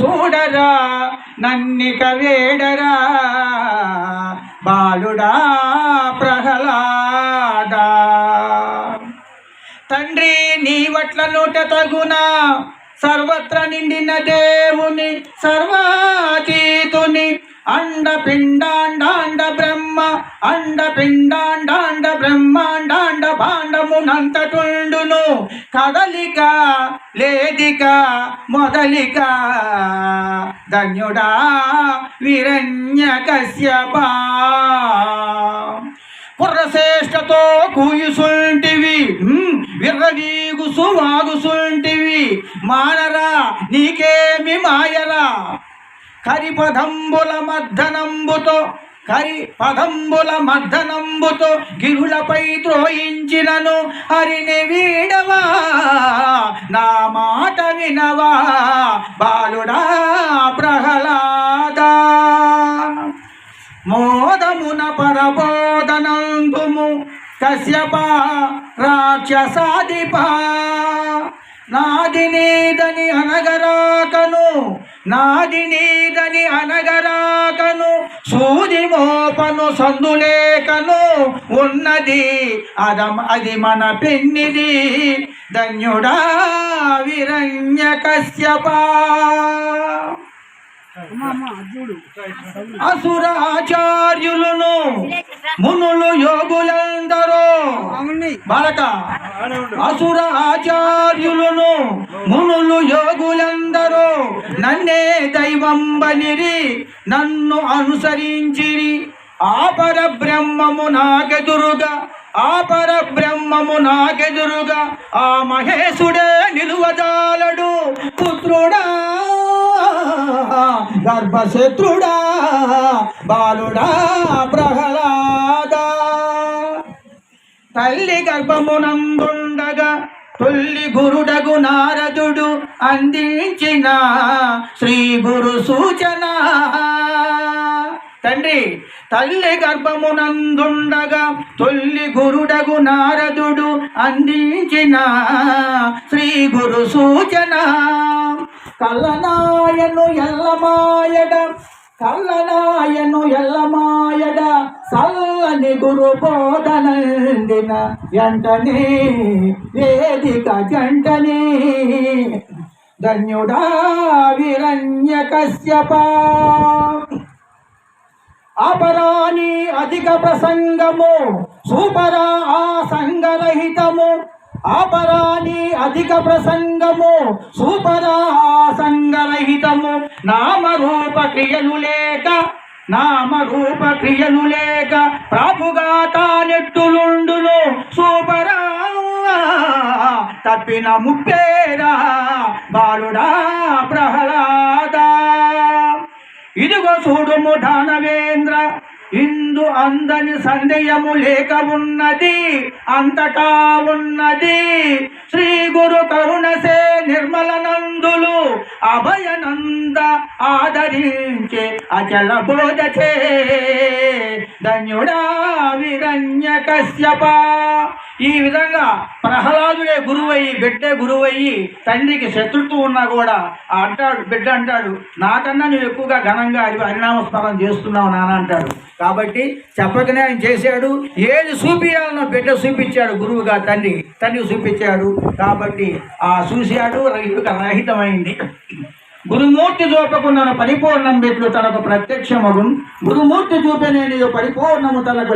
చూడరా నన్నిక వేడరా. బాలుడా ప్రహ్లాదా. తండ్రి నీ వట్ల నోట తగునా సర్వత్ర నిండిన దేవుని సర్వాతీతుని అండ పిండాండాండ బ్రహ్మ అండ పిండాండా బ్రహ్మాండాండ భాండమునంతటుండును కదలిక లేదిక మొదలిక. ధన్యుడా విరణ్య కశ్యపా కుర్రశ్రేష్టతో కూయుసుంటివి. హ్మ్, విర్రవీగుసు వాగుసుంటివి. మానరా నీకేమి మాయరా. కరిపదంబుల మర్దనంబుతో కరి పదంబుల మర్దనంబుతో గిరులపై త్రోయించినను. హరిని వీడవా? నా మాట వినవా? బాలుడా ప్రహ్లాద. మోదమున పరబోధనందుము కశ్యప రాక్షసాధిపా. నాది నీదని అనగరాకను నాది నీదని అనగరాకను సూది మోపను సందులేకను ఉన్నది అదం అది మన పెన్నిది. ధన్యుడా విరణ్య కశ్యపా అసుర ఆచార్యులను మునులు యోగులందరూ. బాలక అసుర ఆచార్యులను మునులు యోగులందరూ. నన్నే దైవం బలిరి నన్ను అనుసరించిరి. ఆపర బ్రహ్మము నాకెదురుగా ఆపర బ్రహ్మము నాకెదురుగా ఆ మహేశుడే నిలువజాలడు. గర్భశత్రుడా బాలుడా ప్రహ్లాద. తల్లి గర్భమునందుండగా తొల్లి గురుడగు నారదుడు అందించిన శ్రీ గురు సూచన. తండ్రి తల్లి గర్భమునందుండగా తొల్లి గురుడగు నారదుడు అందించిన శ్రీ గురు సూచన. కళ్ళనాయను ఎల్లమాయడ కళ్ళనాయను ఎల్లమాయడ చల్లని గురు బోధనందిన ఎంటనే వేదిక జంటనే ధన్యుడా విరణ్య కశ్యపా అపరాని అధిక ప్రసంగము సూపరా ఆ సంగరహితము అపరాని అధిక ప్రసంగము సూపరా సంగరహితము నామరూప క్రియలు లేక నామరూప క్రియలు లేక ప్రాపుగా తానెట్టులుండును. సూపరా తప్పిన ముప్పేరా బాలుడా ప్రహ్లాద. ఇదిగో చూడుము దానవేంద్ర ఇందు అందని సందేయము లేక ఉన్నది అంతటా ఉన్నది. శ్రీ గురు కరుణసే నిర్మల నందులు అభయనంద ఆదరించే అచల బోధచే ధన్యుడా విరణ్య కశ్యపా. ఈ విధంగా ప్రహ్లాదుడే గురువయ్యి బిడ్డే గురువయ్యి తండ్రికి శత్రుత్వం ఉన్నా కూడా అంటాడు బిడ్డ అంటాడు నాకన్నా నువ్వు ఎక్కువగా ఘనంగా హరి హరినామస్మరణ చేస్తున్నావు నాన్న అంటాడు. కాబట్టి చెప్పకనే ఆయన చేశాడు. ఏది చూపించాలనో బిడ్డ చూపించాడు గురువుగా తండ్రి తండ్రి చూపించాడు. కాబట్టి ఆ చూశాడు ఇక రహితమైంది. గురుమూర్తి చూపకుండా పరిపూర్ణం బిడ్డలు తనకు ప్రత్యక్షమగు గురుమూర్తి చూపనేది పరిపూర్ణము తనకు